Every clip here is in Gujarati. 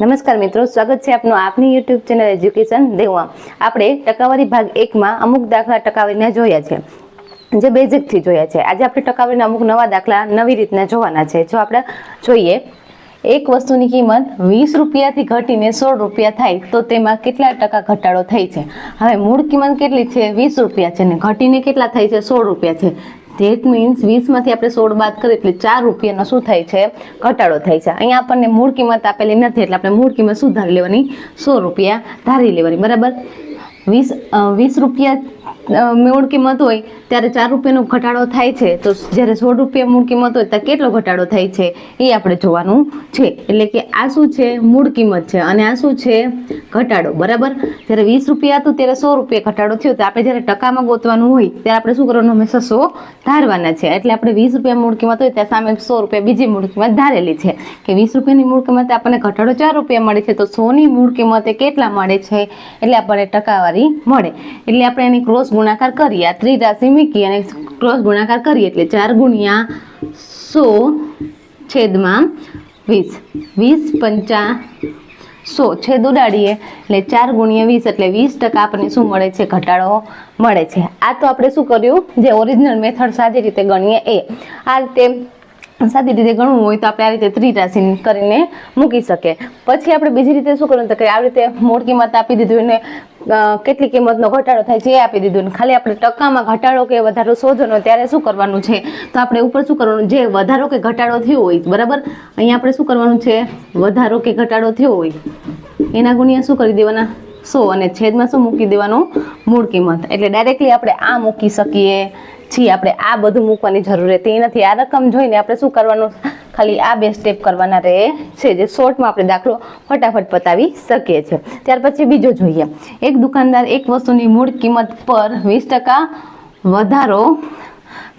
નમસ્કાર મિત્રો, સ્વાગત છે આપનું આપની યુટ્યુબ ચેનલ એજ્યુકેશન દેવા આપણે ટકાવારી ભાગ એકમાં અમુક દાખલા ટકાવારીના જોયા છે. જે બેઝિકથી જોયા છે. આજે આપણે ટકાવારીના અમુક નવા દાખલા નવી રીતના જોવાના છે. જો આપણે જોઈએ, એક વસ્તુની કિંમત વીસ રૂપિયાથી ઘટીને સોળ રૂપિયા થાય, તો તેમાં કેટલા ટકા ઘટાડો થાય છે? હવે મૂળ કિંમત કેટલી છે? વીસ રૂપિયા છે ને ઘટીને કેટલા થાય છે? સોળ રૂપિયા છે. ધેટ મીન્સ વીસમાંથી આપણે સોળ બાદ કરીએ એટલે ચાર રૂપિયાનો શું થાય છે? ઘટાડો થાય છે. અહીંયા આપણને મૂળ કિંમત આપેલી નથી એટલે આપણે મૂળ કિંમત શું ધારી લેવાની સો રૂપિયા ધારી લેવાની. બરાબર? વીસ વીસ રૂપિયા મૂળ કિંમત હોય, ત્યારે ચાર રૂપિયાનો ઘટાડો થાય છે. તો જ્યારે સોળ રૂપિયા મૂળ કિંમત હોય, ત્યારે કેટલો ઘટાડો થાય છે? એ આપણે જોવાનું છે. એટલે કે આ શું છે? મૂળ કિંમત છે. અને આ શું છે? ઘટાડો. બરાબર? જ્યારે વીસ રૂપિયા હતું, ત્યારે સો રૂપિયા ઘટાડો થયો. તો આપણે જ્યારે ટકામાં ગોતવાનું હોય, ત્યારે આપણે શું કરવાનું? હંમેશા સો ધારવાના છે. એટલે આપણે વીસ રૂપિયા મૂળ કિંમત હોય, ત્યાં સામે સો રૂપિયા બીજી મૂળ કિંમત ધારેલી છે. કે વીસ રૂપિયાની મૂળ કિંમતે આપણને ઘટાડો ચાર રૂપિયા મળે છે. તો સોની મૂળ કિંમતે કેટલા મળે છે? એટલે આપણને ટકાવારી મળે. એટલે આપણે એની ક્રોસ ગુણાકાર કરીએ. આ ત્રિરાશિ મૂકી અને ક્રોસ ગુણાકાર કરીએ એટલે ચાર ગુણ્યા સો છેદમાં વીસ. વીસ પંચા સો છેદ ઉડાડીએ એટલે ચાર ગુણ્યા વીસ એટલે વીસ ટકા આપણને શું મળે છે? ઘટાડો મળે છે. આ તો આપણે શું કર્યું? જે ઓરિજિનલ મેથડ સાદી રીતે ગણીએ એ. આ રીતે સાદી રીતે ગણવું હોય તો આપણે આ રીતે ત્રિરાશિ કરીને મૂકી શકીએ. પછી આપણે બીજી રીતે શું કરવું તો કે આવી રીતે મૂળ કિંમત આપી દીધું એને કેટલી કિંમતનો ઘટાડો થાય છે એ આપી દીધું ખાલી આપણે ટકામાં ઘટાડો કે વધારો શોધવાનો ત્યારે શું કરવાનું છે? તો આપણે ઉપર શું કરવાનું? જે વધારો કે ઘટાડો થયો હોય, બરાબર? અહીંયા આપણે શું કરવાનું છે? વધારો કે ઘટાડો થયો હોય, એના ગુણ્યા શું કરી દેવાના? સો અને છેદમાં શું મૂકી દેવાનું? મૂળ કિંમત. એટલે ડાયરેક્ટલી આપણે આ મૂકી શકીએ છીએ. આપણે આ બધું મૂકવાની જરૂર રહેતી નથી આ રકમ જોઈને આપણે શું કરવાનું? ખાલી આ બે સ્ટેપ કરવાના રહે છે, જે શોર્ટમાં આપણે દાખલો ફટાફટ પતાવી શકીએ છીએ. ત્યાર પછી બીજો જોઈએ. એક દુકાનદાર એક વસ્તુની મૂળ કિંમત પર વીસ ટકા વધારો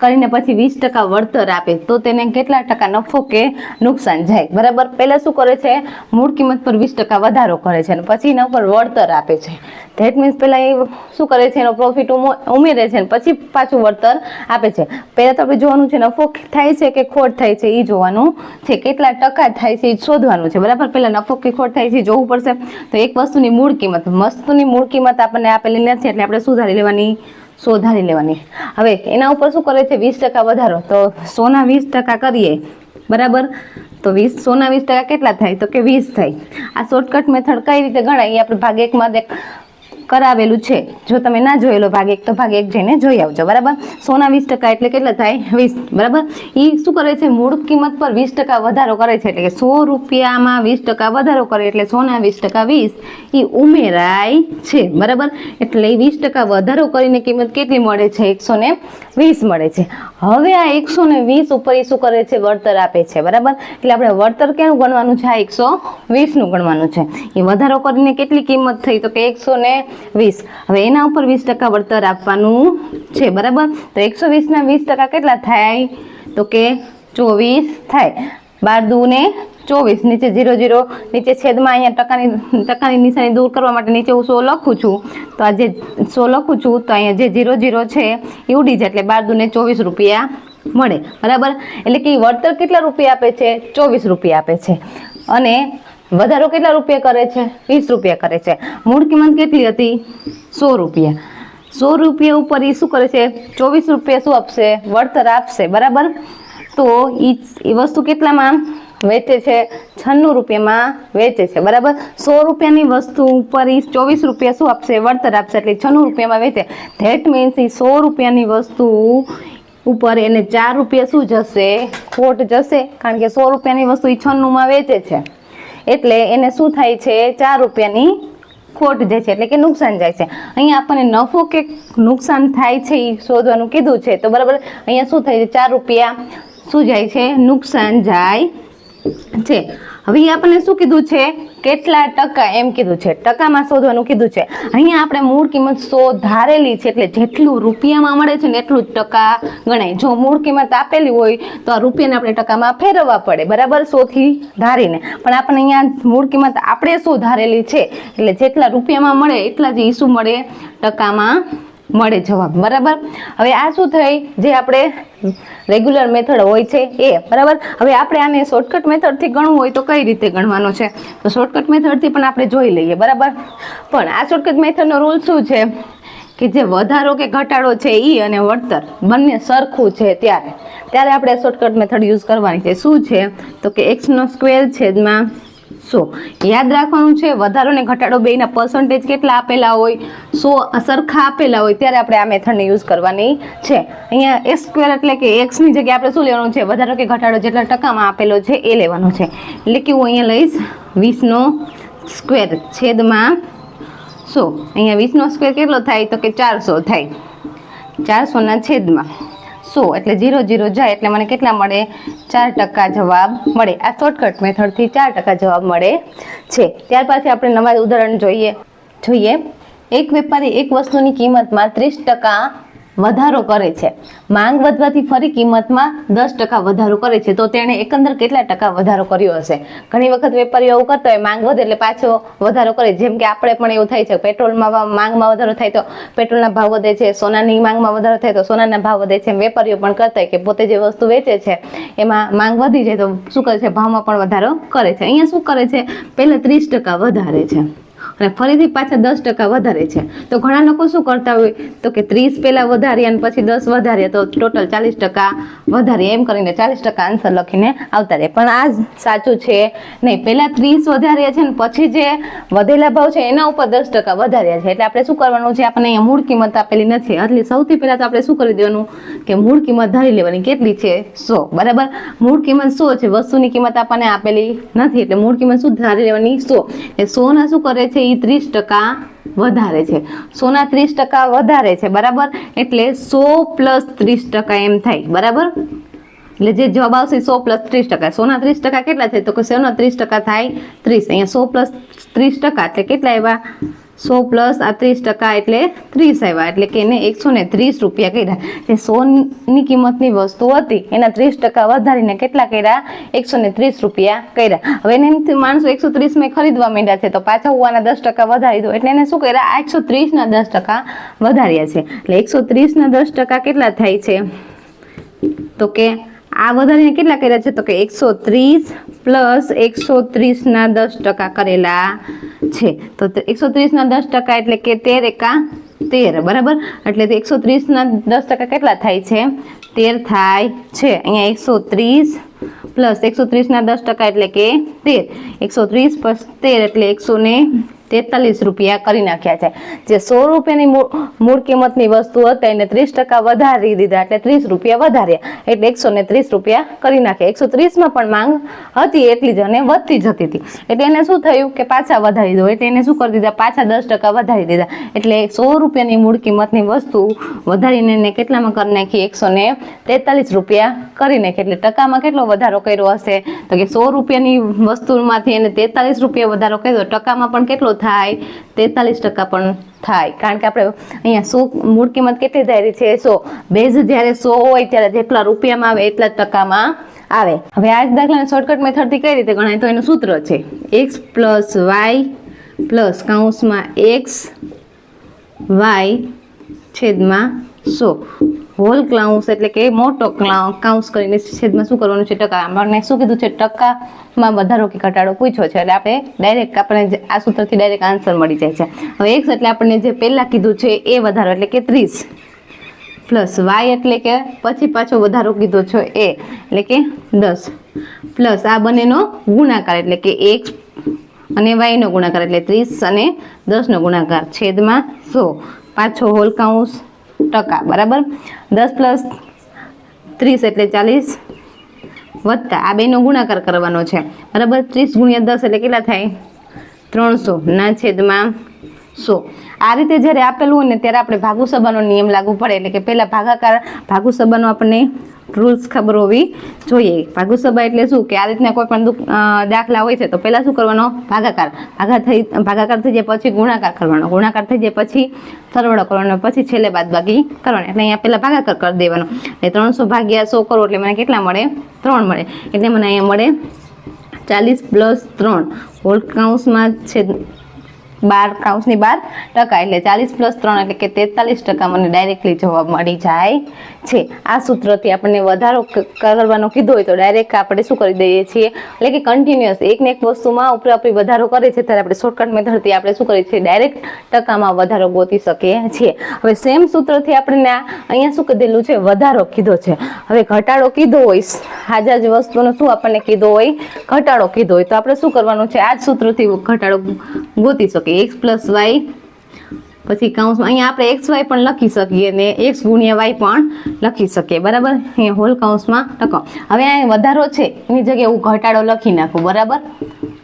કરીને પછી વીસ ટકા વળતર આપે, તો તેને કેટલા ટકા નફો કે નુકસાન જાય? બરાબર? પહેલાં શું કરે છે? મૂળ કિંમત પર વીસ ટકા વધારો કરે છે અને પછી એના ઉપર વળતર આપે છે. ધેટ મીન્સ પહેલાં એ શું કરે છે? એનો પ્રોફિટ ઉમેરે છે અને પછી પાછું વળતર આપે છે. પહેલાં તો આપણે જોવાનું છે નફો થાય છે કે ખોટ થાય છે, એ જોવાનું છે. કેટલા ટકા થાય છે એ શોધવાનું છે. બરાબર? પહેલાં નફો કે ખોટ થાય છે જોવું પડશે. તો એક વસ્તુની મૂળ કિંમત, વસ્તુની મૂળ કિંમત આપણને આપેલી નથી, એટલે આપણે સુધારી લેવાની શોધારી લેવાની. હવે એના ઉપર શું કરે છે? વીસ ટકા વધારો. તો સોના વીસ ટકા કરીએ. બરાબર? તો વીસ, સોના વીસ ટકા કેટલા થાય? તો કે વીસ થાય. આ શોર્ટકટ મેથડ કઈ રીતે ગણાય? એ આપણે ભાગ એકમાં કરાવેલું છે. જો તમે ના જોયેલો ભાગ, એક તો ભાગ એક જઈને જોઈ આવજો, બરાબર? સોના વીસ ટકા એટલે કેટલા થાય? વીસ, બરાબર? એ શું કરે છે? મૂળ કિંમત પર વીસ ટકા વધારો કરે છે, એટલે કે સો રૂપિયામાં વીસ ટકા વધારો કરે, એટલે સોના વીસ ટકા વીસ એ ઉમેરાય છે, બરાબર? એટલે વીસ ટકા વધારો કરીને કિંમત કેટલી મળે છે? એકસો વીસ મળે છે. હવે આ એકસો ને વીસ ઉપર એ શું કરે છે? વળતર આપે છે, બરાબર? એટલે આપણે વળતર કેનું ગણવાનું છે? આ એકસો વીસનું ગણવાનું છે. એ વધારો કરીને કેટલી કિંમત થઈ? તો કે એકસો વીસ. હવે એના ઉપર વીસ ટકા વળતર આપવાનું છે, બરાબર? તો એકસો વીસના વીસ ટકા કેટલા થાય? તો કે ચોવીસ થાય. બાર દૂને ચોવીસ, નીચે ઝીરો ઝીરો, નીચે છેદમાં અહીંયા ટકાની ટકાની નિશાની દૂર કરવા માટે નીચે હું સો લખું છું. તો આ જે સો લખું છું, તો અહીંયા જે ઝીરો ઝીરો છે, એ ઉડી જાય એટલે બાર દૂને ચોવીસ રૂપિયા મળે. બરાબર? એટલે કે વળતર કેટલા રૂપિયા આપે છે? ચોવીસ રૂપિયા આપે છે. અને વધારો કેટલા રૂપિયા કરે છે? વીસ રૂપિયા કરે છે. મૂળ કિંમત કેટલી હતી, સો રૂપિયા. સો રૂપિયા ઉપર એ શું કરે છે? ચોવીસ રૂપિયા શું આપશે? વળતર આપશે, બરાબર? તો એ વસ્તુ કેટલામાં વેચે છે? છન્નું રૂપિયામાં વેચે છે, બરાબર? સો રૂપિયાની વસ્તુ ઉપર એ ચોવીસ રૂપિયા શું આપશે? વળતર આપશે, એટલે છન્નું રૂપિયામાં વેચે. ધેટ મીન્સ એ સો રૂપિયાની વસ્તુ ઉપર એને ચાર રૂપિયા શું જશે? ખોટ જશે, કારણ કે સો રૂપિયાની વસ્તુ એ છન્નુંમાં વેચે છે. એટલે એને શું થાય છે? ચાર રૂપિયાની ખોટ જાય છે, એટલે કે નુકસાન જાય છે. અહીંયા આપણને નફો કે નુકસાન થાય છે એ શોધવાનું કીધું છે. તો બરાબર, અહીંયા શું થાય છે? ચાર રૂપિયા શું જાય છે? નુકસાન જાય છે. હવે આપણને શું કીધું છે? કેટલા ટકા એમ કીધું છે? ટકામાં શોધવાનું કીધું છે. અહીંયા આપણે મૂળ કિંમત સો ધારેલી છે, એટલે જેટલું રૂપિયામાં મળે છે ને એટલું જ ટકા ગણાય. જો મૂળ કિંમત આપેલી હોય, તો આ રૂપિયાને આપણે ટકામાં ફેરવવા પડે. બરાબર? સોથી ધારીને. પણ આપણને અહીંયા મૂળ કિંમત આપણે સો ધારેલી છે. એટલે જેટલા રૂપિયામાં મળે, એટલા જ ઈસુ મળે ટકામાં મળે જવાબ. બરાબર? હવે આ શું થઈ? જે આપણે રેગ્યુલર મેથડ હોય છે, એ. બરાબર? હવે આપણે આને શોર્ટકટ મેથડથી ગણવું હોય તો કઈ રીતે ગણવાનો છે? તો શોર્ટકટ મેથડથી પણ આપણે જોઈ લઈએ. બરાબર? પણ આ શોર્ટકટ મેથડનો રૂલ શું છે? કે જે વધારો કે ઘટાડો છે એ અને વળતર. બંને સરખું છે ત્યારે. ત્યારે આપણે શોર્ટકટ મેથડ યુઝ કરવાની છે. શું છે? તો કે એક્સનો સ્ક્વેર છેદમાં સો. યાદ રાખવાનું છે, વધારો ને ઘટાડો બેના પર્સન્ટેજ કેટલા આપેલા હોય, સો સરખા આપેલા હોય ત્યારે આપણે આ મેથડને યુઝ કરવાની છે. અહીંયા એક્સ સ્ક્વેર એટલે કે એક્સની જગ્યાએ આપણે શું લેવાનું છે? વધારો કે ઘટાડો જેટલા ટકામાં આપેલો છે એ લેવાનો છે. એટલે કે હું અહીંયા લઈશ વીસનો સ્ક્વેર છેદમાં સો. અહીંયા વીસનો સ્ક્વેર કેટલો થાય? તો કે ચારસો થાય. ચારસોના છેદમાં. સો એટલે જીરો જીરો જાય, એટલે મને કેટલા મળે? ચાર ટકા જવાબ મળે. આ શોર્ટકટ મેથડથી ચાર ટકા જવાબ મળે છે. ત્યાર પછી આપણે નવા ઉદાહરણ જોઈએ. જોઈએ. એક વેપારી એક વસ્તુની કિંમતમાં ત્રીસ ટકા વધારો કરે છે. માંગ વધવાથી ફરી કિંમતમાં દસ ટકા વધારો કરે છે. તો તેણે એકંદર કેટલા ટકા વધારો કર્યો હશે? ઘણી વખત વેપારીઓ એવું કરતા હોય, માંગ વધે એટલે પાછો વધારો કરે. જેમ કે આપણે પણ એવું થાય છે, પેટ્રોલમાં માંગમાં વધારો થાય તો પેટ્રોલના ભાવ વધે છે, સોનાની માંગમાં વધારો થાય તો સોનાના ભાવ વધે છે. વેપારીઓ પણ કરતા હોય કે પોતે જે વસ્તુ વેચે છે, એમાં માંગ વધી જાય તો શું કરે છે? ભાવમાં પણ વધારો કરે છે. અહીંયા શું કરે છે? પહેલાં ત્રીસ ટકા વધારે છે. અને ફરીથી પાછા દસ ટકા વધારે છે. તો ઘણા લોકો શું કરતા હોય? તો કે ત્રીસ પહેલાં વધારી અને પછી દસ વધારીએ તો ટોટલ ચાલીસ ટકા વધારે. એમ કરીને ચાલીસ ટકા આન્સર લખીને આવતા રહે. પણ આ સાચું છે નહીં. પહેલાં ત્રીસ વધાર્યા છે ને પછી જે વધેલા ભાવ છે એના ઉપર દસ ટકા વધાર્યા છે. એટલે આપણે શું કરવાનું છે? આપણને અહીંયા મૂળ કિંમત આપેલી નથી. એટલે સૌથી પહેલાં તો આપણે શું કરી દેવાનું? કે મૂળ કિંમત ધારી લેવાની. કેટલી છે? સો. બરાબર? મૂળ કિંમત સો છે. વસ્તુની કિંમત આપણને આપેલી નથી. એટલે મૂળ કિંમત શું ધારી લેવાની? સો. એ સોના શું કરે છે? એ ત્રીસ ટકા વધારે છે. સોના ત્રીસ ટકા વધારે છે, બરાબર? એટલે સો પ્લસ ત્રીસ ટકા એમ થાય, બરાબર? એટલે જે જવાબ આવશે સો પ્લસ ત્રીસ ટકા. સોના ત્રીસ ટકા કેટલા થાય તો કે સોના ત્રીસ ટકા થાય ત્રીસ. અહીંયા સો પ્લસ ત્રીસ ટકા એટલે કેટલા આવ્યા? સો પ્લસ આ ત્રીસ ટકા એટલે ત્રીસ આવ્યા. એટલે કે એને એકસો ને ત્રીસ રૂપિયા કર્યા. જે સોની કિંમતની વસ્તુ હતી, એના ત્રીસ ટકા વધારીને કેટલા કર્યા? એકસો ને ત્રીસ રૂપિયા કર્યા. હવે એને એમથી માણસો એકસો ત્રીસમાં ખરીદવા માંડ્યા છે, તો પાછા હોવાના દસ ટકા વધારી દો એટલે એને શું કર્યા? આ એકસો ત્રીસના દસ ટકા વધાર્યા છે. એટલે એકસો ત્રીસના દસ ટકા કેટલા થાય છે? તો કે આ વધારીને કેટલા કર્યા છે? તો કે એકસો ત્રીસ પ્લસ એકસો ત્રીસના દસ ટકા કરેલા છે. તો એકસો ત્રીસના દસ ટકા એટલે કે તેર એકા તેર, બરાબર? એટલે એકસો ત્રીસના દસ ટકા કેટલા થાય છે? તેર થાય છે. અહીંયા એકસો ત્રીસ પ્લસ એકસો ત્રીસના દસ ટકા એટલે કે તેર. એકસો ત્રીસ પ્લસ તેર એટલે એકસો ને તેતાલીસ રૂપિયા કરી નાખ્યા છે. જે સો રૂપિયાની મૂળ કિંમતની વસ્તુ હતી, એને ત્રીસ ટકા વધારી દીધા, એટલે ત્રીસ રૂપિયા વધાર્યા. એટલે એકસો ને ત્રીસ રૂપિયા કરી નાખ્યા. એકસો ત્રીસમાં પણ માંગ હતી એટલી જ અને વધતી જતી હતી. એટલે એને શું થયું કે પાછા વધારી દો એટલે એને શું કરી દીધા? પાછા દસ ટકા વધારી દીધા. એટલે સો રૂપિયાની મૂળ કિંમતની વસ્તુ વધારીને એને કેટલામાં કરી નાખી? એકસો ને તેતાલીસ રૂપિયા કરી નાખી. એટલે ટકામાં કેટલો વધારો કર્યો હશે? તો કે સો રૂપિયાની વસ્તુમાંથી એને તેતાલીસ રૂપિયા વધારો કર્યો. ટકામાં પણ કેટલો થાય, તેતાલીસ ટકા પણ થાય. કારણ કે આપણે અહીંયા સો મૂળ કિંમત કેટલી ધારી છે? સો. બેઝ જ્યારે સો હોય ત્યારે જેટલા રૂપિયામાં આવે એટલા જ ટકામાં આવે. હવે આ જ દાખલાને શોર્ટકટ મેથડથી કઈ રીતે ગણાય તો એનું સૂત્ર છે. એક્સ પ્લસ વાય પ્લસ કાઉન્સમાં એક્સ વાય છેદમાં સો. હોલ ક્લાઉન્સ એટલે કે મોટો કાઉન્સ કરીને છેદમાં શું કરવાનું છે? ટકા. આપણને શું કીધું છે? ટકામાં વધારો કે ઘટાડો પૂછ્યો છે. એટલે આપણે ડાયરેક્ટ આપણને આ સૂત્રથી ડાયરેક્ટ આન્સર મળી જાય છે. હવે એક્સ એટલે આપણને જે પહેલાં કીધું છે એ વધારો એટલે કે ત્રીસ. પ્લસ વાય એટલે કે પછી પાછો વધારો કીધો છે એ એટલે કે દસ. પ્લસ આ બંનેનો ગુણાકાર એટલે કે એક્સ અને વાયનો ગુણાકાર એટલે ત્રીસ અને દસનો ગુણાકાર છેદમાં સો. પાછો હોલ કાઉન્સ ટકા, બરાબર? દસ પ્લસ ત્રીસ એટલે ચાલીસ વત્તા. આ બેનો ગુણાકાર કરવાનો છે. બરાબર? ત્રીસ ગુણ્યા દસ એટલે કેટલા થાય? ત્રણસો. ના છેદમાં સો. આ રીતે જ્યારે આપેલું હોય ને ત્યારે આપણે ભાગુ સભાનો નિયમ લાગુ પડે એટલે કે પહેલાં ભાગાકાર, ભાગુ સભાનો આપણને રૂલ્સ ખબર હોવી જોઈએ. ભાગુ સભા એટલે શું? કે આ રીતના કોઈ પણ દાખલા હોય છે તો પહેલાં શું કરવાનો? ભાગાકાર. ભાગા થઈ, ભાગાકાર થઈ જાય પછી ગુણાકાર કરવાનો. ગુણાકાર થઈ જાય પછી સરવાળો કરવાનો, પછી છેલ્લે બાદબાકી કરવાનો. એટલે અહીંયા પહેલાં ભાગાકાર કરી દેવાનો. એટલે ત્રણસો ભાગ્યા સો કરો એટલે મને કેટલા મળે? ત્રણ મળે. એટલે મને અહીંયા મળે ચાલીસ પ્લસ ત્રણ. હોલ કાઉન્સમાં છે બાર કાઉન્સની બાર ટકા એટલે ચાલીસ પ્લસ ત્રણ એટલે કે તેતાલીસ ટકા મને ડાયરેક્ટલી જવાબ મળી જાય છે. આ સૂત્રથી આપણને વધારો કરવાનો કીધો હોય તો ડાયરેક્ટ આપણે શું કરી દઈએ છીએ? એટલે કે કન્ટિન્યુઅસ એક ને એક વસ્તુમાં ઉપર ઉપરી વધારો કરે છે ત્યારે આપણે શોર્ટકટ મેથડથી આપણે શું કરીએ છીએ? ડાયરેક્ટ ટકામાં વધારો ગોતી શકીએ છીએ. હવે સેમ સૂત્રથી આપણને અહીંયા શું કીધેલું છે? વધારો કીધો છે. હવે ઘટાડો કીધો હોય હાજા જ વસ્તુનો શું આપણને કીધો હોય? ઘટાડો કીધો હોય. તો આપણે શું કરવાનું છે? આ જ સૂત્રથી ઘટાડો ગોતી શકીએ એક્સ પ્લસ વાય પછી કાઉન્સમાં અહીંયા આપણે એક્સ વાય પણ લખી શકીએ ને એક્સ ગુણ્યા વાય પણ લખી શકીએ. બરાબર? અહીંયા હોલ કાઉન્સમાં લખો. હવે અહીંયા વધારો છે, એની જગ્યાએ હું ઘટાડો લખી નાખું. બરાબર?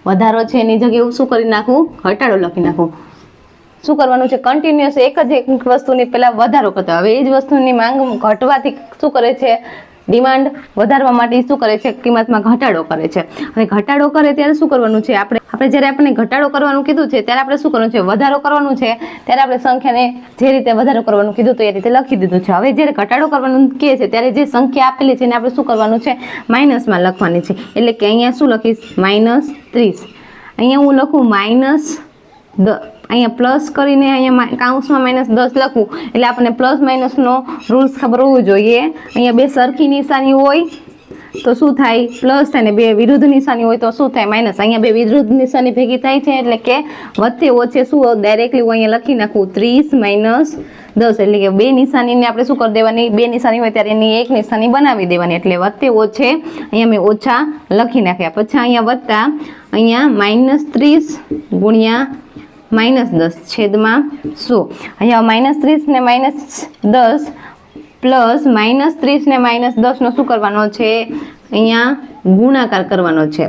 વધારો છે, એની જગ્યાએ હું શું કરી નાખું? ઘટાડો લખી નાખું. શું કરવાનું છે? કન્ટિન્યુઅસ એક જ એક વસ્તુની પહેલાં વધારો કરતો. હવે એ જ વસ્તુની માંગ ઘટવાથી શું કરે છે? ડિમાન્ડ વધારવા માટે શું કરે છે? કિંમતમાં ઘટાડો કરે છે. હવે ઘટાડો કરે ત્યારે શું કરવાનું છે? આપણે આપણે જ્યારે આપણે ઘટાડો કરવાનું કીધું છે, ત્યારે આપણે શું કરવાનું છે? વધારો કરવાનું છે. ત્યારે આપણે સંખ્યાને જે રીતે વધારો કરવાનું કીધું તો એ રીતે લખી દીધું છે. હવે જ્યારે ઘટાડો કરવાનું કહે છે, ત્યારે જે સંખ્યા આપેલી છે એને આપણે શું કરવાનું છે? માઇનસમાં લખવાની છે. એટલે કે અહીંયા શું લખીશ? માઇનસ ત્રીસ. અહીંયા હું લખું માઇનસ દ અહીંયા પ્લસ કરીને અહીંયા કાઉન્સમાં માઇનસ દસ લખવું એટલે આપણને પ્લસ માઇનસનો રૂલ્સ ખબર હોવું જોઈએ. અહીંયા બે સરખી નિશાની હોય તો શું થાય? પ્લસ થાય ને બે વિરુદ્ધ નિશાની હોય તો શું થાય? માઇનસ અહીંયા બે વિરુદ્ધ નિશાની ભેગી થાય છે એટલે કે વચ્ચે ઓછે શું ડાયરેક્ટલી હું અહીંયા લખી નાખું? ત્રીસ માઇનસ દસ. એટલે કે બે નિશાનીને આપણે શું કરી દેવાની? બે નિશાની હોય ત્યારે એની એક નિશાની બનાવી દેવાની. એટલે વધતે ઓછે અહીંયા મેં ઓછા લખી નાખ્યા. પછી અહીંયા વધતા અહીંયા માઇનસ ત્રીસ ગુણ્યા માઇનસ દસ છેદમાં સો અહીંયા માઇનસ ત્રીસને માઇનસ દસ પ્લસ માઇનસ ત્રીસને માઇનસ દસનો શું કરવાનો છે? અહીંયા ગુણાકાર કરવાનો છે.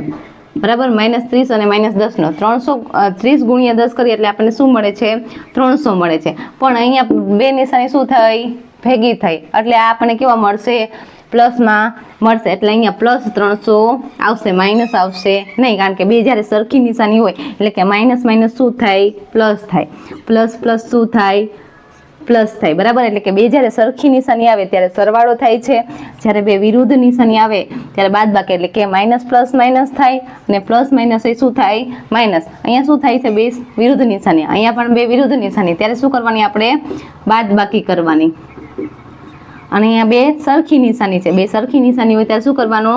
બરાબર? માઇનસ ત્રીસ અને માઇનસ દસનો. ત્રણસો ત્રીસ ગુણ્યા દસ કરીએ એટલે આપણને શું મળે છે? ત્રણસો મળે છે. પણ અહીંયા બે નિશાની શું થઈ? ભેગી થઈ. એટલે આપણને કેવા મળશે? પ્લસમાં મળશે. એટલે અહીંયા પ્લસ ત્રણસો આવશે, માઇનસ આવશે. નહીં, કારણ કે બે જ્યારે સરખી નિશાની હોય, એટલે કે માઇનસ માઇનસ શું થાય? પ્લસ થાય. પ્લસ પ્લસ શું થાય? પ્લસ થાય. બરાબર? એટલે કે બે જ્યારે સરખી નિશાની આવે, ત્યારે સરવાળો થાય છે. જ્યારે બે વિરુદ્ધ નિશાની આવે, ત્યારે બાદ બાકી એટલે કે માઇનસ પ્લસ માઇનસ થાય અને પ્લસ માઇનસ એ શું થાય? માઇનસ. અહીંયા શું થાય છે બે વિરુદ્ધ નિશાની. અહીંયા પણ બે વિરુદ્ધ નિશાની. ત્યારે શું કરવાની આપણે? બાદ બાકી કરવાની. અને અહીંયા બે સરખી નિશાની છે. બે સરખી નિશાની હોય ત્યારે શું કરવાનો?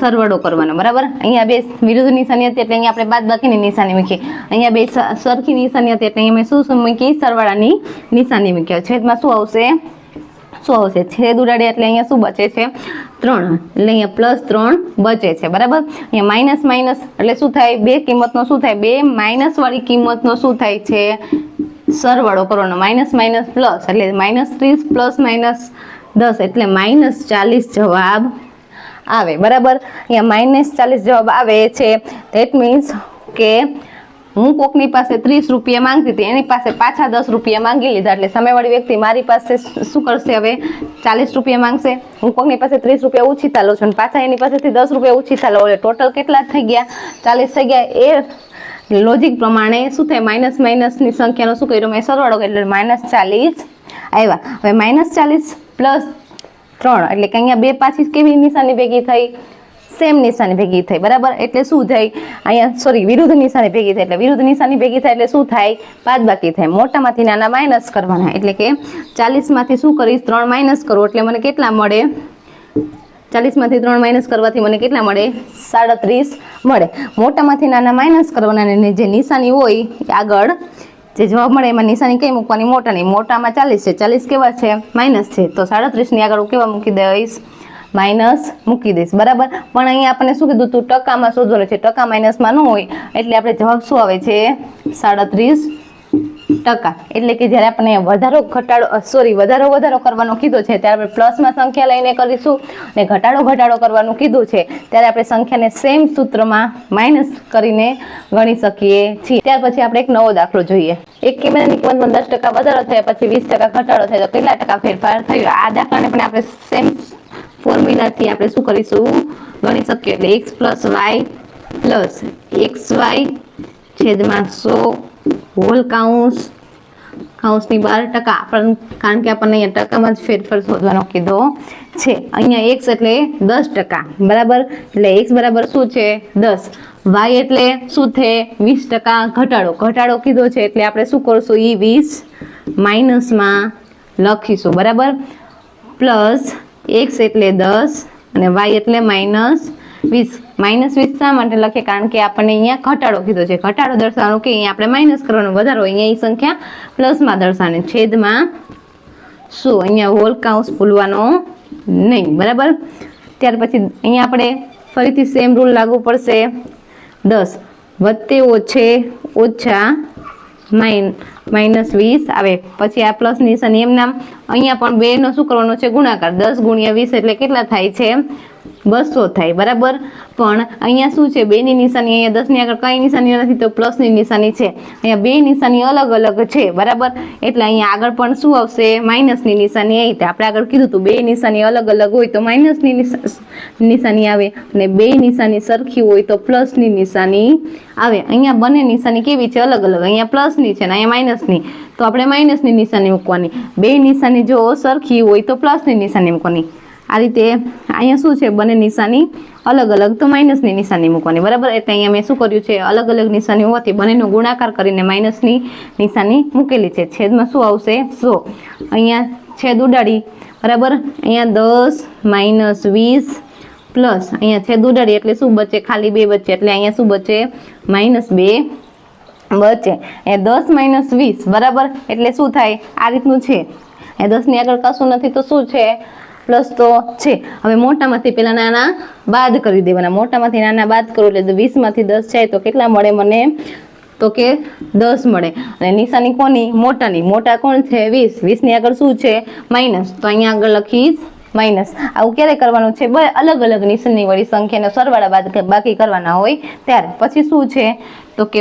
સરવાળો કરવાનો. બરાબર? અહીંયા બે વિરુદ્ધ નિશાની હતી એટલે અહીંયા આપણે બાદ બાકીની નિશાની મૂકી અહીંયા બે સરખી નિશાની હતી એટલે અહીંયા શું શું મૂકી? સરવાળાની નિશાની મૂકી. છેદમાં શું આવશે? શું આવશે? છેદ ઉડાડે એટલે અહીંયા શું બચે છે? ત્રણ. એટલે અહીંયા પ્લસ ત્રણ બચે છે. બરાબર? અહીંયા માઇનસ માઇનસ એટલે શું થાય? બે કિંમતનો શું થાય? બે માઇનસ વાળી કિંમતનો શું થાય છે? સરવાળો કરવાનો. માઇનસ માઇનસ પ્લસ એટલે માઇનસ ત્રીસ પ્લસ માઇનસ દસ એટલે માઇનસ ચાલીસ જવાબ આવે, બરાબર? અહીંયા માઇનસ ચાલીસ જવાબ આવે છે. ધેટ મીન્સ કે હું કોકની પાસે ત્રીસ રૂપિયા માંગતી હતી, એની પાસે પાછા દસ રૂપિયા માંગી લીધા. એટલે સામેવાળી વ્યક્તિ મારી પાસે શું કરશે હવે? ચાલીસ રૂપિયા માંગશે. હું કોકની પાસે ત્રીસ રૂપિયા ઉછીતા લઉં છું અને પાછા એની પાસેથી દસ રૂપિયા ઉછીતા લઉં. એટલે ટોટલ કેટલા થઈ ગયા? ચાલીસ થઈ ગયા. એ લોજિક પ્રમાણે શું થાય? માઇનસ માઇનસની સંખ્યાનો શું કર્યું? મેં સરવાળો એટલે માઇનસ ચાલીસ આવ્યા. હવે માઇનસ ચાલીસ પ્લસ ત્રણ. એટલે કે અહીંયા બે પાછી કેવી નિશાની ભેગી થઈ? સેમ નિશાની ભેગી થઈ, બરાબર? એટલે શું થાય અહીંયા સોરી વિરુદ્ધ નિશાની ભેગી થાય એટલે વિરુદ્ધ નિશાની ભેગી થાય એટલે શું થાય? બાદ બાકી થાય. મોટામાંથી નાના માઇનસ કરવાના. એટલે કે ચાલીસમાંથી શું કરીશ? ત્રણ માઇનસ કરું. એટલે મને કેટલા મળે? ચાલીસમાંથી ત્રણ માઇનસ કરવાથી મને કેટલા મળે? સાડત્રીસ મળે. મોટામાંથી નાના માઇનસ કરવાના જે નિશાની હોય, એ આગળ જે જવાબ મળે એમાં નિશાની કઈ મૂકવાની? મોટાની મોટામાં ચાલીસ છે. ચાલીસ કેવા છે? માઇનસ છે. તો સાડત્રીસની આગળ હું કેવા મૂકી દઈશ? માઇનસ મૂકી દઈશ. બરાબર? પણ અહીંયા આપણને શું કીધું તું? ટકામાં શોધવાનું છે. ટકા માઇનસમાં ન હોય. એટલે આપણે જવાબ શું આવે છે? સાડત્રીસ ટકા. એટલે કે જ્યારે આપણે વધારો ઘટાડો સોરી વધારો વધારો કરવાનો કીધો છે, ત્યારે આપણે પ્લસમાં સંખ્યા લઈને કરીશું અને ઘટાડો ઘટાડો કરવાનું કીધું છે, ત્યારે આપણે સંખ્યાને સેમ સૂત્રમાં માઇનસ કરીને ગણી શકીએ છીએ. ત્યાર પછી આપણે એક નવો દાખલો જોઈએ. એક કેમેરાની કિંમતમાં દસ ટકા વધારો થયા પછી વીસ ટકા ઘટાડો થયો, તો કેટલા ટકા ફેરફાર થયો? આ દાખલાને પણ આપણે સેમ ફોર્મ્યુલાથી આપણે શું કરીશું? ગણી શકીએ. એટલે X plus Y plus X Y છેદમાં સો હોલ કાઉન્સ કાઉન્સની બાર ટકા પણ કારણ કે આપણને અહીંયા ટકામાં જ ફેરફાર શોધવાનો કીધો છે. અહીંયા એક્સ એટલે દસ ટકા. બરાબર? એટલે એક્સ બરાબર શું છે? દસ. વાય એટલે શું છે? વીસ ટકા ઘટાડો. ઘટાડો કીધો છે એટલે આપણે શું કરશું? એ વીસ માઇનસમાં લખીશું. બરાબર? પ્લસ એક્સ એટલે દસ અને વાય એટલે માઇનસ વીસ. માઇનસ વીસ શા માટે લખીએ કારણ કે આપણને અહીંયા ઘટાડો કીધો છે. ઘટાડો દર્શાવવાનો કે અહીંયા આપણે માઇનસ કરવાનો વધારો અહીંયા એ સંખ્યા પ્લસમાં દર્શાવવાની. છેદમાં શું? અહીંયા હોલ કાઉન્સ ભૂલવાનો નહીં. બરાબર? ત્યાર પછી અહીંયા આપણે ફરીથી સેમ રૂલ લાગુ પડશે. દસ. વત્તે ઓછે ઓછા માઇન, માઇનસ વીસ આવે. પછી આ પ્લસ નિશાની એમ નામ. અહીંયા પણ બેનો શું કરવાનો છે? ગુણાકાર. દસ ગુણ્યા વીસ એટલે કેટલા થાય છે? બસો થાય, બરાબર? પણ અહીંયા શું છે? બેની નિશાની અહીંયા દસની આગળ કઈ નિશાની નથી, તો પ્લસની નિશાની છે. અહીંયા બે નિશાની અલગ અલગ છે, બરાબર? એટલે અહીંયા આગળ પણ શું આવશે? માઇનસની નિશાની આવી રીતે. આપણે આગળ કીધું હતું બે નિશાની અલગ અલગ હોય તો માઇનસની નિશાની આવે અને બે નિશાની સરખી હોય તો પ્લસની નિશાની આવે. અહીંયા બંને નિશાની કેવી છે? અલગ અલગ. અહીંયા પ્લસની છે ને અહીંયા માઇનસની. તો આપણે માઇનસની નિશાની મૂકવાની. બે નિશાની જો સરખી હોય તો પ્લસની નિશાની મૂકવાની. આ રીતે અહીંયા શું છે? બંને નિશાની અલગ અલગ, તો માઇનસની નિશાની મૂકવાની, બરાબર? એટલે અહીંયા મેં શું કર્યું છે? અલગ અલગ નિશાની હોવાથી બંનેનો ગુણાકાર કરીને માઇનસની નિશાની મૂકેલી છે. છેદમાં શું આવશે? સો. અહીંયા છેદ ઉડાડી, બરાબર? અહીંયા દસ માઇનસ વીસ પ્લસ અહીંયા છેદ ઉડાડી, એટલે શું બચે? ખાલી બે બચે, એટલે અહીંયા શું બચે? માઇનસ બે બચે. એ દસ માઇનસ વીસ, બરાબર? એટલે શું થાય? આ રીતનું છે. એ દસની આગળ કશું નથી, તો શું છે? પ્લસ તો છે. હવે મોટામાંથી પેલા નાના બાદ કરી દેવાના. મોટામાંથી નાના બાદ કરું એટલે વીસમાંથી દસ જાય તો કેટલા મળે મને? તો કે દસ મળે. અને નિશાની કોની? મોટાની. મોટા કોણ છે? વીસ. વીસની આગળ શું છે? માઇનસ. તો અહીંયા આગળ લખીશ માઇનસ. આવું ક્યારે કરવાનું છે? બે અલગ અલગ નિશાની વાળી સંખ્યાના સરવાળા બાદ બાકી કરવાના હોય ત્યારે. પછી શું છે? તો કે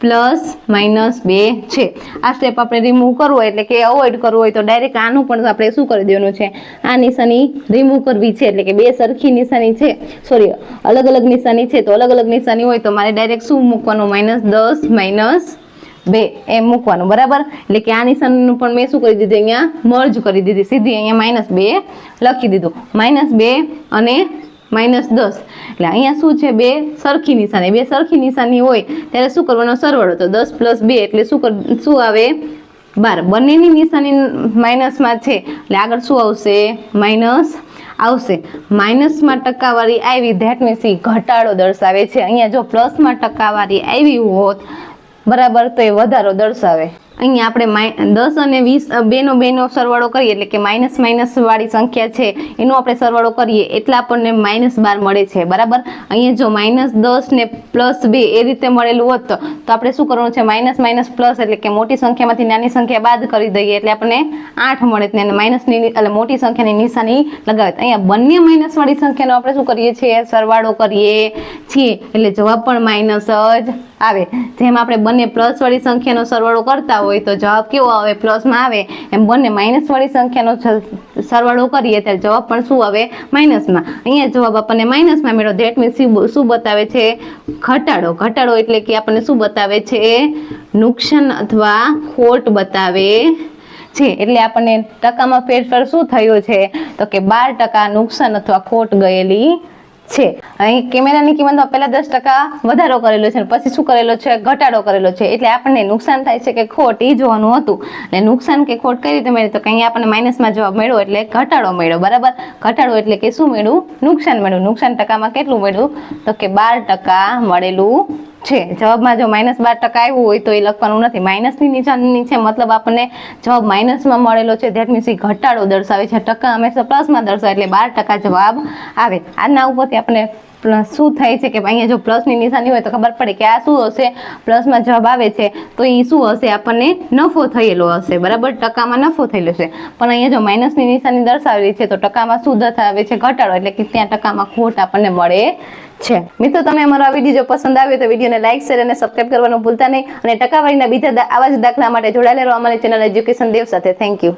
પ્લસ માઇનસ બે છે. આ સ્ટેપ આપણે રિમૂવ કરવું હોય એટલે કે અવોઇડ કરવું હોય તો ડાયરેક્ટ આનું પણ આપણે શું કરી દેવાનું છે? આ નિશાની રિમૂવ કરવી છે એટલે કે બે સરખી નિશાની છે. સોરી અલગ અલગ નિશાની છે તો અલગ અલગ નિશાની હોય તો મારે ડાયરેક્ટ શું મૂકવાનું? માઇનસ દસ, માઇનસ બે એમ મૂકવાનું. બરાબર? એટલે કે આ નિશાનીનું પણ મેં શું કરી દીધું? અહીંયા મર્જ કરી દીધી. સીધી અહીંયા માઇનસ બે લખી દીધું. માઇનસ બે અને માઇનસ દસ. એટલે અહીંયા શું છે? બે સરખી નિશાની. બે સરખી નિશાની હોય ત્યારે શું કરવાનો સરવાળો? તો દસ પ્લસ બે એટલે શું શું આવે? બાર. બંનેની નિશાની માઇનસમાં છે. એટલે આગળ શું આવશે? માઇનસ આવશે. માઇનસમાં ટકાવારી આવી. ધેટ મીન્સ ઘટાડો દર્શાવે છે. અહીંયા જો પ્લસમાં ટકાવારી આવી હોત, બરાબર તો એ વધારો દર્શાવે. અહીંયા આપણે દસ અને વીસ બેનો બેનો સરવાળો કરીએ એટલે કે માઇનસ માઇનસ વાળી સંખ્યા છે, એનો આપણે સરવાળો કરીએ એટલે આપણને માઇનસ બાર મળે છે, બરાબર? અહીંયા જો માઇનસ દસ ને પ્લસ બે એ રીતે મળેલું હોત, તો આપણે શું કરવાનું છે? માઇનસ માઇનસ પ્લસ એટલે કે મોટી સંખ્યામાંથી નાની સંખ્યા બાદ કરી દઈએ એટલે આપણને આઠ મળે અને માઇનસની એટલે મોટી સંખ્યાની નિશાની લગાવે અહીંયા બંને માઇનસ વાળી સંખ્યાનો આપણે શું કરીએ છીએ? સરવાળો કરીએ છીએ, એટલે જવાબ પણ માઇનસ જ આવે. જેમ આપણે બંને પ્લસ વાળી સંખ્યાનો સરવાળો કરતા હોય તો જવાબ કેવો આવે? પ્લસમાં આવે. એમ બંને માઇનસવાળી સંખ્યાનો સરવાળો કરીએ ત્યારે જવાબ પણ શું આવે? માઇનસમાં અહીંયા જવાબ આપણને માઇનસમાં મેળવો ધેટ મીન્સ શું બતાવે છે? ઘટાડો. ઘટાડો એટલે કે આપણને શું બતાવે છે? નુકસાન અથવા ખોટ બતાવે છે. એટલે આપણને ટકામાં ફેરફાર શું થયો છે? તો કે બાર ટકા નુકસાન અથવા ખોટ ગયેલી છે. અહીં કેમેરાની કિંમતમાં પહેલા દસ ટકા વધારો કરેલો છે પછી શું કરેલો છે? ઘટાડો કરેલો છે. એટલે આપણને નુકસાન થાય છે કે ખોટ એ જોવાનું હતું. એટલે નુકસાન કે ખોટ કઈ રીતે મળ્યું તો કે અહીંયા આપણને માઇનસમાં જવાબ મળ્યો એટલે ઘટાડો મળ્યો. બરાબર? ઘટાડો એટલે કે શું મળ્યું? નુકસાન મળ્યું. નુકસાન ટકામાં કેટલું મળ્યું? તો કે બાર ટકા મળેલું છે. જવાબમાં જો માઇનસ બાર ટકા આવ્યું હોય તો એ લખવાનું નથી. માઇનસની નિશાની છે, મતલબ આપણને જવાબ માઇનસમાં મળેલો છે. ધેટ મીન્સ એ ઘટાડો દર્શાવે છે. ટકા હંમેશા પ્લસમાં દર્શાવે, એટલે બાર ટકા જવાબ આવે. આના ઉપરથી આપણે શું થાય છે કે અહીંયા જો પ્લસની નિશાની હોય તો ખબર પડે કે આ શું હશે? પ્લસમાં જવાબ આવે છે, તો એ શું હશે? આપણને નફો થયેલો હશે. બરાબર? ટકામાં નફો થયેલો છે. પણ અહીંયા જો માઇનસની નિશાની દર્શાવેલી છે, તો ટકામાં શું દર્શાવે છે? ઘટાડો. એટલે કે ત્યાં ટકામાં ખોટ આપણને મળે છે. મિત્રો, તમે અમારો આ વીડિયો જો પસંદ આવ્યો તો વિડીયોને લાઇક શેર અને સબસ્ક્રાઇબ કરવાનું ભૂલતા નહીં અને ટકાવારીના બીજા આવા જ દાખલા માટે જોડાયેલા રહો અમારી ચેનલ એજ્યુકેશન દેવ સાથે. Thank you